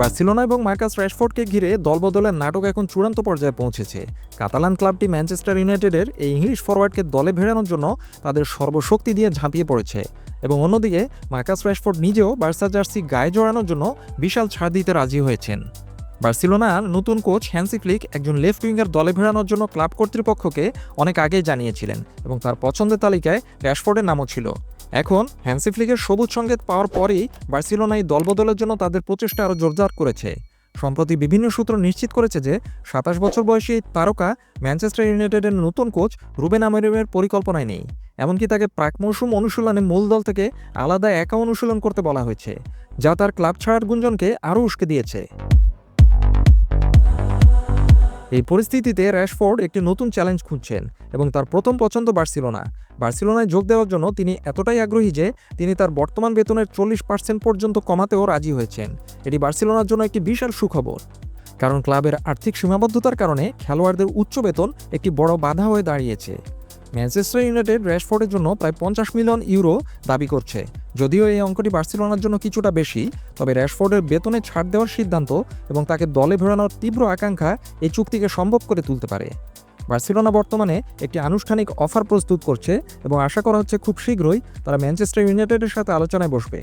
Barcelona এবং Marcus র্যাশফোর্ডকে ঘিরে দলবদলের নাটক এখন চূড়ান্ত পর্যায়ে পৌঁছেছে। কাতালান ক্লাবটি ম্যানচেস্টার ইউনাইটেডের এই ইংলিশ ফরওয়ার্ডকে দলে ভেড়ানোর জন্য তাদের সর্বশক্তি দিয়ে ঝাঁপিয়ে পড়েছে এবং অন্যদিকে মার্কাস র্যাশফোর্ড নিজেও বার্সা জার্সি গায়ে জড়ানোর জন্য বিশাল ছাড় দিতে রাজি হয়েছেন। বার্সিলোনার নতুন কোচ হ্যান্সি ফ্লিক একজন লেফট উইঙ্গার দলে ভেড়ানোর জন্য ক্লাব কর্তৃপক্ষকে অনেক আগেই জানিয়েছিলেন এবং তার পছন্দের তালিকায় র্যাশফোর্ডের নামও ছিল। এখন হ্যান্সি ফ্লিকের সবুজ সংকেত পাওয়ার পরেই বার্সেলোনা এই দলবদলের জন্য তাদের প্রচেষ্টা আরও জোরদার করেছে। সম্প্রতি বিভিন্ন সূত্র নিশ্চিত করেছে যে সাতাশ বছর বয়সী এই তারকা ম্যানচেস্টার ইউনাইটেডের নতুন কোচ রুবেন আমেরিমের পরিকল্পনায় নেই। এমনকি তাকে প্রাক মৌসুম অনুশীলনে মূল দল থেকে আলাদা একা অনুশীলন করতে বলা হয়েছে, যা তার ক্লাব ছাড়ার গুঞ্জনকে আরও উস্কে দিয়েছে। এই পরিস্থিতিতে র্যাশফোর্ড একটি নতুন চ্যালেঞ্জ খুঁজছেন এবং তার প্রথম পছন্দ বার্সেলোনা। বার্সেলোনায় যোগ দেওয়ার জন্য তিনি এতটাই আগ্রহী যে তিনি তার বর্তমান বেতনের চল্লিশ পার্সেন্ট পর্যন্ত কমাতেও রাজি হয়েছেন। এটি বার্সেলোনার জন্য একটি বিশাল সুখবর। কারণ ক্লাবের আর্থিক সীমাবদ্ধতার কারণে খেলোয়াড়দের উচ্চ বেতন একটি বড় বাধা হয়ে দাঁড়িয়েছে। ম্যানচেস্টার ইউনাইটেড র্যাশফোর্ডের জন্য প্রায় পঞ্চাশ মিলিয়ন ইউরো দাবি করছে। যদিও এই অঙ্কটি বার্সেলোনার জন্য কিছুটা বেশি, তবে র্যাশফোর্ডের বেতনে ছাড় দেওয়ার সিদ্ধান্ত এবং তাকে দলে ভেড়ানোর তীব্র আকাঙ্ক্ষা এই চুক্তিকে সম্ভব করে তুলতে পারে। বার্সেলোনা বর্তমানে একটি আনুষ্ঠানিক অফার প্রস্তুত করছে এবং আশা করা হচ্ছে খুব শীঘ্রই তারা ম্যানচেস্টার ইউনাইটেডের সাথে আলোচনায় বসবে।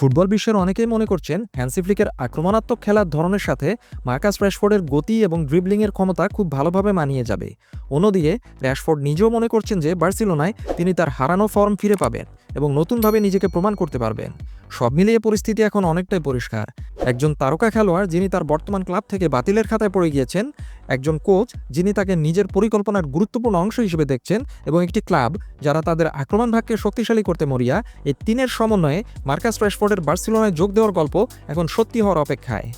ফুটবল বিশ্বের অনেকেই মনে করছেন হ্যান্সি ফ্লিকের আক্রমণাত্মক খেলার ধরনের সাথে মার্কাস র্যাশফোর্ডের গতি এবং ড্রিবলিংয়ের ক্ষমতা খুব ভালোভাবে মানিয়ে যাবে। অন্যদিকে, র্যাশফোর্ড নিজেও মনে করছেন যে বার্সিলোনায় তিনি তার হারানো ফর্ম ফিরে পাবেন এবং নতুনভাবে নিজেকে প্রমাণ করতে পারবেন। সব মিলিয়ে পরিস্থিতি এখন অনেকটাই পরিষ্কার। একজন তারকা খেলোয়াড় যিনি তার বর্তমান ক্লাব থেকে বাতিলের খাতায় পড়ে গিয়েছেন, একজন কোচ যিনি তাকে নিজের পরিকল্পনার গুরুত্বপূর্ণ অংশ হিসেবে দেখছেন এবং একটি ক্লাব যারা তাদের আক্রমণ ভাগকে শক্তিশালী করতে মরিয়া, এই তিনের সমন্বয়ে মার্কাস র্যাশফোর্ডের বার্সেলোনায় যোগ দেওয়ার গল্প এখন সত্যি হওয়ার অপেক্ষায়।